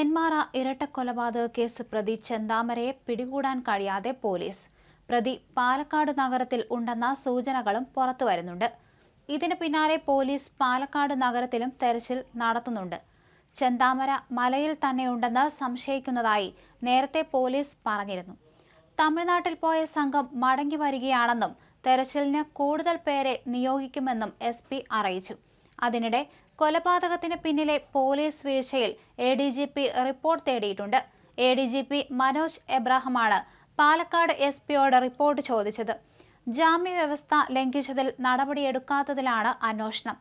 നെന്മാറ ഇരട്ട കൊലപാതക കേസ് പ്രതി ചെന്താമരയെ പിടികൂടാൻ കഴിയാതെ പോലീസ്. പ്രതി പാലക്കാട് നഗരത്തിൽ ഉണ്ടെന്ന സൂചനകളും പുറത്തു വരുന്നുണ്ട്. ഇതിന് പിന്നാലെ പോലീസ് പാലക്കാട് നഗരത്തിലും തെരച്ചിൽ നടത്തുന്നുണ്ട്. ചെന്താമര മലയിൽ തന്നെ തന്നെയുണ്ടെന്ന് സംശയിക്കുന്നതായി നേരത്തെ പോലീസ് പറഞ്ഞിരുന്നു. തമിഴ്നാട്ടിൽ പോയ സംഘം മടങ്ങി വരികയാണെന്നും തെരച്ചിലിന് കൂടുതൽ പേരെ നിയോഗിക്കുമെന്നും എസ് അറിയിച്ചു. അതിനിടെ കൊലപാതകത്തിന് പിന്നിലെ പോലീസ് വീഴ്ചയിൽ A D G P report തേടിയിട്ടുണ്ട്. A D G P Manoj എബ്രാഹമാണ് Palakkad S പിയോട് റിപ്പോർട്ട് ചോദിച്ചത്. ജാമ്യവ്യവസ്ഥ ലംഘിച്ചതിൽ നടപടിയെടുക്കാത്തതിലാണ് അന്വേഷണം.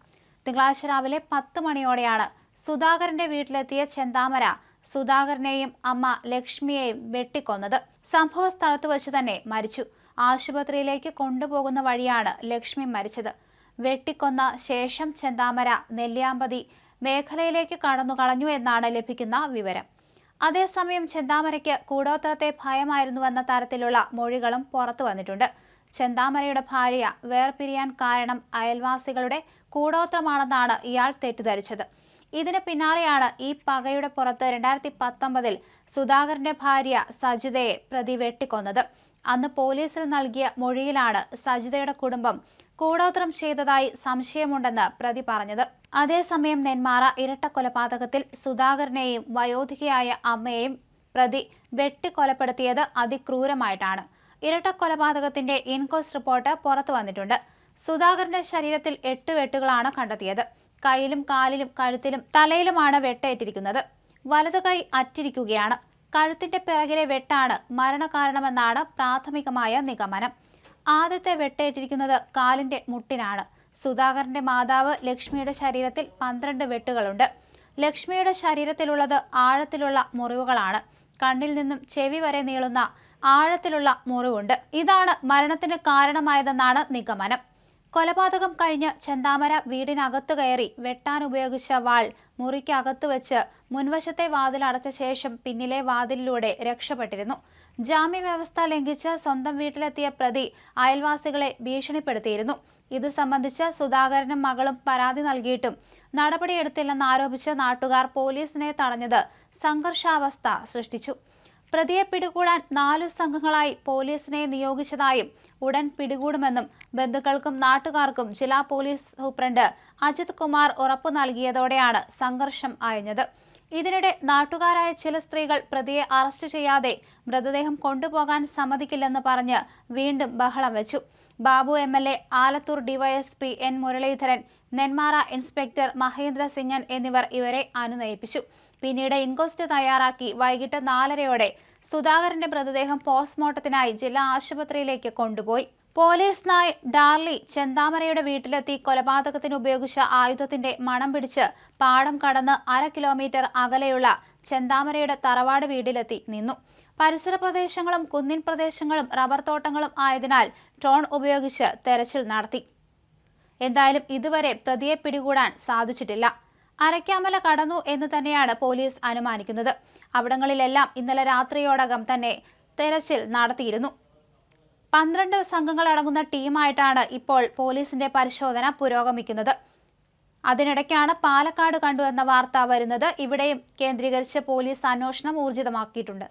തിങ്കളാഴ്ച രാവിലെ പത്ത് മണിയോടെയാണ് സുധാകരന്റെ വീട്ടിലെത്തിയ ചെന്താമര സുധാകരനെയും അമ്മ ലക്ഷ്മിയെയും വെട്ടിക്കൊന്നത്. സംഭവ സ്ഥലത്ത് വെച്ച് തന്നെ മരിച്ചു. ആശുപത്രിയിലേക്ക് കൊണ്ടുപോകുന്ന വഴിയാണ് ലക്ഷ്മി മരിച്ചത്. വെട്ടിക്കൊന്ന ശേഷം ചെന്താമര നെല്ലിയാമ്പതി മേഖലയിലേക്ക് കടന്നു കളഞ്ഞു എന്നാണ് ലഭിക്കുന്ന വിവരം. അതേസമയം ചെന്താമരയ്ക്ക് കൂടോത്രത്തെ ഭയമായിരുന്നുവെന്ന തരത്തിലുള്ള മൊഴികളും പുറത്തു വന്നിട്ടുണ്ട്. ചെന്താമരയുടെ ഭാര്യ വേർപിരിയാൻ കാരണം അയൽവാസികളുടെ കൂടോത്രമാണെന്നാണ് ഇയാൾ തെറ്റിദ്ധരിച്ചത്. ഇതിന് പിന്നാലെയാണ് ഈ പകയുടെ പുറത്ത് രണ്ടായിരത്തി പത്തൊമ്പതിൽ സുധാകരന്റെ ഭാര്യ സജിതയെ പ്രതി വെട്ടിക്കൊന്നത്. അന്ന് പോലീസിൽ നൽകിയ മൊഴിയിലാണ് സജിതയുടെ കുടുംബം കൂടോത്രം ചെയ്തതായി സംശയമുണ്ടെന്ന് പ്രതി പറഞ്ഞത്. അതേസമയം നെന്മാറ ഇരട്ട കൊലപാതകത്തിൽ സുധാകരനെയും വയോധികയായ അമ്മയെയും പ്രതി വെട്ടിക്കൊലപ്പെടുത്തിയത് അതിക്രൂരമായിട്ടാണ്. ഇരട്ട കൊലപാതകത്തിന്റെ ഇൻക്വസ്റ്റ് റിപ്പോർട്ട് പുറത്തു വന്നിട്ടുണ്ട്. സുധാകരന്റെ ശരീരത്തിൽ എട്ട് വെട്ടുകളാണ് കണ്ടെത്തിയത്. കയ്യിലും കാലിലും കഴുത്തിലും തലയിലുമാണ് വെട്ടേറ്റിരിക്കുന്നത്. വലതു കൈ അറ്റിരിക്കുകയാണ്. കഴുത്തിന്റെ പിറകിലെ വെട്ടാണ് മരണകാരണമെന്നാണ് പ്രാഥമികമായ നിഗമനം. ആദ്യത്തെ വെട്ടേറ്റിരിക്കുന്നത് കാലിന്റെ മുട്ടിനാണ്. സുധാകരന്റെ മാതാവ് ലക്ഷ്മിയുടെ ശരീരത്തിൽ പന്ത്രണ്ട് വെട്ടുകളുണ്ട്. ലക്ഷ്മിയുടെ ശരീരത്തിലുള്ളത് ആഴത്തിലുള്ള മുറിവുകളാണ്. കണ്ണിൽ നിന്നും ചെവി വരെ നീളുന്ന ആഴത്തിലുള്ള മുറിവുണ്ട്. ഇതാണ് മരണത്തിന് കാരണമായതെന്നാണ് നിഗമനം. കൊലപാതകം കഴിഞ്ഞ് ചെന്താമര വീടിനകത്ത് കയറി വെട്ടാൻ ഉപയോഗിച്ച വാൾ മുറിക്കകത്ത് വെച്ച് മുൻവശത്തെ വാതിൽ അടച്ച ശേഷം പിന്നിലെ വാതിലിലൂടെ രക്ഷപ്പെട്ടിരുന്നു. ജാമ്യ വ്യവസ്ഥ ലംഘിച്ച് സ്വന്തം വീട്ടിലെത്തിയ പ്രതി അയൽവാസികളെ ഭീഷണിപ്പെടുത്തിയിരുന്നു. ഇത് സംബന്ധിച്ച് സുധാകരനും മകളും പരാതി നൽകിയിട്ടും നടപടിയെടുത്തില്ലെന്നാരോപിച്ച് നാട്ടുകാർ പോലീസിനെ തടഞ്ഞത് സംഘർഷാവസ്ഥ സൃഷ്ടിച്ചു. പ്രതിയെ പിടികൂടാൻ നാലു സംഘങ്ങളായി പോലീസിനെ നിയോഗിച്ചതായും ഉടൻ പിടികൂടുമെന്നും ബന്ധുക്കൾക്കും നാട്ടുകാർക്കും ജില്ലാ പോലീസ് സൂപ്രണ്ട് അജിത് കുമാർ ഉറപ്പു നൽകിയതോടെയാണ് സംഘർഷം അയഞ്ഞത്. ഇതിനിടെ നാട്ടുകാരായ ചില സ്ത്രീകൾ പ്രതിയെ അറസ്റ്റ് ചെയ്യാതെ മൃതദേഹം കൊണ്ടുപോകാൻ സമ്മതിക്കില്ലെന്ന് പറഞ്ഞ് വീണ്ടും ബഹളം വെച്ചു. Babu M L A Alathur DYSP N Muraleedharan Nenmara inspector Mahendra Singhan എന്നിവർ ഇവരെ അനുനയിപ്പിച്ചു. പിന്നീട് ഇൻക്വസ്റ്റ് തയ്യാറാക്കി വൈകിട്ട് നാലരയോടെ സുധാകരന്റെ മൃതദേഹം പോസ്റ്റ്മോർട്ടത്തിനായി ജില്ലാ ആശുപത്രിയിലേക്ക് കൊണ്ടുപോയി. പോലീസ് നായ് ഡാർലി ചെന്താമരയുടെ വീട്ടിലെത്തി കൊലപാതകത്തിന് ഉപയോഗിച്ച ആയുധത്തിന്റെ മണം പിടിച്ച് പാടം കടന്ന് അര കിലോമീറ്റർ അകലെയുള്ള ചെന്താമരയുടെ തറവാട് വീട്ടിലെത്തി നിന്നു. പരിസര പ്രദേശങ്ങളും കുന്നിൻ പ്രദേശങ്ങളും റബ്ബർ തോട്ടങ്ങളും ആയതിനാൽ ഡ്രോൺ ഉപയോഗിച്ച് തെരച്ചിൽ നടത്തി. എന്തായാലും ഇതുവരെ പ്രതിയെ പിടികൂടാൻ സാധിച്ചിട്ടില്ല. അരക്കാമല കടന്നു എന്ന് തന്നെയാണ് പോലീസ് അനുമാനിക്കുന്നത്. അവിടങ്ങളിലെല്ലാം ഇന്നലെ രാത്രിയോടകം തന്നെ തെരച്ചിൽ നടത്തിയിരുന്നു. പന്ത്രണ്ട് സംഘങ്ങളടങ്ങുന്ന ടീമായിട്ടാണ് ഇപ്പോൾ പോലീസിന്റെ പരിശോധന പുരോഗമിക്കുന്നത്. അതിനിടയ്ക്കാണ് പാലക്കാട് കണ്ടു എന്ന വാർത്ത വരുന്നത്. ഇവിടെയും കേന്ദ്രീകരിച്ച് പോലീസ് അന്വേഷണം ഊർജിതമാക്കിയിട്ടുണ്ട്.